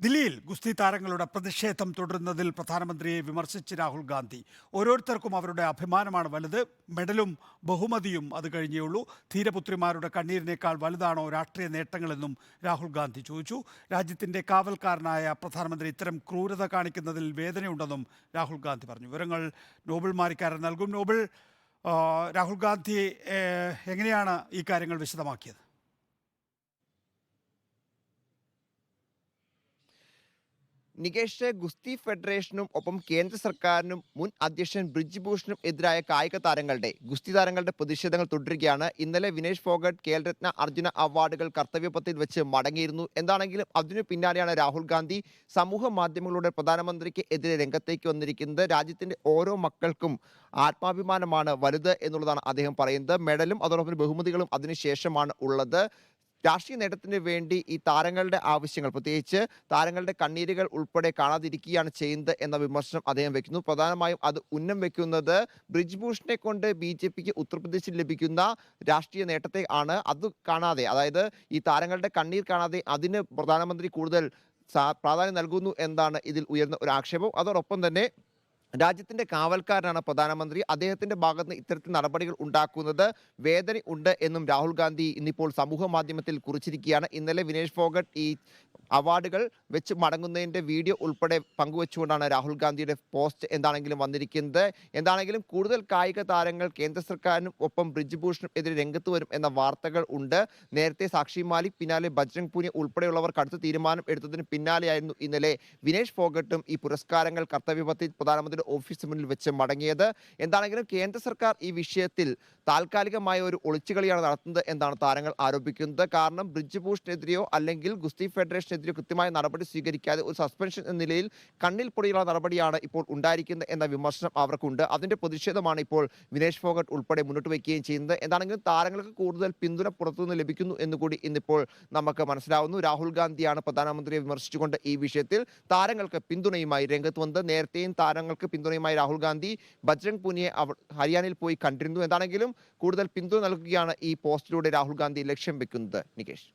ദില്ലിയിൽ ഗുസ്തി താരങ്ങളുടെ പ്രതിഷേധം തുടരുന്നതിൽ പ്രധാനമന്ത്രിയെ വിമർശിച്ച് രാഹുൽ ഗാന്ധി. ഓരോരുത്തർക്കും അവരുടെ അഭിമാനമാണ് വലുത്. മെഡലും ബഹുമതിയും അത് കഴിഞ്ഞേയുള്ളൂ. ധീരപുത്രിമാരുടെ കണ്ണീരിനേക്കാൾ വലുതാണോ രാഷ്ട്രീയ നേട്ടങ്ങളെന്നും രാഹുൽ ഗാന്ധി ചോദിച്ചു. രാജ്യത്തിന്റെ കാവൽക്കാരനായ പ്രധാനമന്ത്രി ഇത്തരം ക്രൂരത കാണിക്കുന്നതിൽ വേദനയുണ്ടെന്നും രാഹുൽ ഗാന്ധി പറഞ്ഞു. വിവരങ്ങൾ നോബൽ മാരിക്കാരൻ നൽകും. നോബൽ രാഹുൽ ഗാന്ധി എങ്ങനെയാണ് ഈ കാര്യങ്ങൾ വിശദമാക്കിയത്? നികേഷ് ഗുസ്തി ഫെഡറേഷനും ഒപ്പം കേന്ദ്ര സർക്കാരിനും മുൻ അധ്യക്ഷൻ ബ്രിജ് ഭൂഷണും എതിരായ കായിക താരങ്ങളുടെ ഗുസ്തി താരങ്ങളുടെ പ്രതിഷേധങ്ങൾ തുടരുകയാണ്. ഇന്നലെ വിനേഷ് ഫോഗട്ട് കേൽരത്ന അർജുന അവാർഡുകൾ കർത്തവ്യപത്തിൽ വെച്ച് മടങ്ങിയിരുന്നു. എന്താണെങ്കിലും അതിനു പിന്നാലെയാണ് രാഹുൽ ഗാന്ധി സമൂഹ മാധ്യമങ്ങളുടെ പ്രധാനമന്ത്രിക്ക് എതിരെ രംഗത്തേക്ക് വന്നിരിക്കുന്നത്. രാജ്യത്തിന്റെ ഓരോ മക്കൾക്കും ആത്മാഭിമാനമാണ് വലുത് എന്നുള്ളതാണ് അദ്ദേഹം പറയുന്നത്. മെഡലും അതോടൊപ്പം ബഹുമതികളും അതിനുശേഷമാണ് ഉള്ളത്. രാഷ്ട്രീയ നേട്ടത്തിന് വേണ്ടി ഈ താരങ്ങളുടെ ആവശ്യങ്ങൾ പ്രത്യേകിച്ച് താരങ്ങളുടെ കണ്ണീരുകൾ ഉൾപ്പെടെ കാണാതിരിക്കുകയാണ് ചെയ്യുന്നത് എന്ന വിമർശനം അദ്ദേഹം വെക്കുന്നു. പ്രധാനമായും അത് ഉന്നം വെക്കുന്നത് ബ്രിജ് ഭൂഷണെ കൊണ്ട് ബി ജെ പിക്ക് ഉത്തർപ്രദേശിൽ ലഭിക്കുന്ന രാഷ്ട്രീയ നേട്ടത്തെ ആണ്. അത് കാണാതെ അതായത് ഈ താരങ്ങളുടെ കണ്ണീർ കാണാതെ അതിന് പ്രധാനമന്ത്രി കൂടുതൽ പ്രാധാന്യം നൽകുന്നു എന്നാണ് ഇതിൽ ഉയർന്ന ഒരു ആക്ഷേപം. അതോടൊപ്പം തന്നെ രാജ്യത്തിന്റെ കാവൽക്കാരനാണ് പ്രധാനമന്ത്രി. അദ്ദേഹത്തിന്റെ ഭാഗത്ത് നിന്ന് ഇത്തരത്തിൽ നടപടികൾ ഉണ്ടാക്കുന്നത് വേദന ഉണ്ട് എന്നും രാഹുൽ ഗാന്ധി ഇന്നിപ്പോൾ സമൂഹ മാധ്യമത്തിൽ കുറിച്ചിരിക്കുകയാണ്. ഇന്നലെ വിനേഷ് ഫോഗട്ട് ഈ അവാർഡുകൾ വെച്ച് മടങ്ങുന്നതിന്റെ വീഡിയോ ഉൾപ്പെടെ പങ്കുവെച്ചുകൊണ്ടാണ് രാഹുൽ ഗാന്ധിയുടെ പോസ്റ്റ് എന്താണെങ്കിലും വന്നിരിക്കുന്നത്. എന്താണെങ്കിലും കൂടുതൽ കായിക താരങ്ങൾ കേന്ദ്ര സർക്കാരിനും ഒപ്പം ബ്രിജ് ഭൂഷണും എതിരെ രംഗത്ത് വരും എന്ന വാർത്തകൾ ഉണ്ട്. നേരത്തെ സാക്ഷി മാലിക് പിന്നാലെ ബജ്രംഗ് പൂനെ ഉൾപ്പെടെയുള്ളവർ കടുത്ത തീരുമാനം എടുത്തതിന് പിന്നാലെയായിരുന്നു ഇന്നലെ വിനേഷ് ഫോഗട്ടും ഈ പുരസ്കാരങ്ങൾ കർത്തവ്യപത്തിൽ പ്രധാനമന്ത്രിയുടെ ഓഫീസിന് മുന്നിൽ വെച്ച് മടങ്ങിയത്. എന്താണെങ്കിലും കേന്ദ്ര സർക്കാർ ഈ വിഷയത്തിൽ താൽക്കാലികമായ ഒരു ഒളിച്ചുകളിയാണ് നടത്തുന്നത് എന്നാണ് താരങ്ങൾ ആരോപിക്കുന്നത്. കാരണം ബ്രിജ് ഭൂഷണെതിരെയോ അല്ലെങ്കിൽ ഗുസ്തി ഫെഡറേഷനെതിരെയോ കൃത്യമായ നടപടി സ്വീകരിക്കാതെ ഒരു സസ്പെൻഷൻ എന്ന നിലയിൽ കണ്ണിൽ പൊടിയുള്ള നടപടിയാണ് ഇപ്പോൾ ഉണ്ടായിരിക്കുന്നത് എന്ന വിമർശനം അവർക്കുണ്ട്. അതിന്റെ പ്രതിഷേധമാണ് ഇപ്പോൾ വിനേഷ് ഫോഗട്ട് ഉൾപ്പെടെ മുന്നോട്ട് വയ്ക്കുകയും ചെയ്യുന്നത്. എന്താണെങ്കിലും താരങ്ങൾക്ക് കൂടുതൽ പിന്തുണ പുറത്തുനിന്ന് ലഭിക്കുന്നു എന്നുകൂടി ഇന്നിപ്പോൾ നമുക്ക് മനസ്സിലാവുന്നു. രാഹുൽ ഗാന്ധിയാണ് പ്രധാനമന്ത്രിയെ വിമർശിച്ചുകൊണ്ട് ഈ വിഷയത്തിൽ താരങ്ങൾക്ക് പിന്തുണയുമായി രംഗത്ത് വന്നത്. നേരത്തെയും താരങ്ങൾക്ക് പിന്തുണയുമായി രാഹുൽ ഗാന്ധി ബജ്രംഗ് പൂനിയെ ഹരിയാനയിൽ പോയി കണ്ടിരുന്നു. എന്താണെങ്കിലും കൂടുതൽ പിന്തുണ നൽകുകയാണ് ഈ പോസ്റ്റിലൂടെ രാഹുൽ ഗാന്ധി ലക്ഷ്യം വെക്കുന്നത്. നികേഷ്.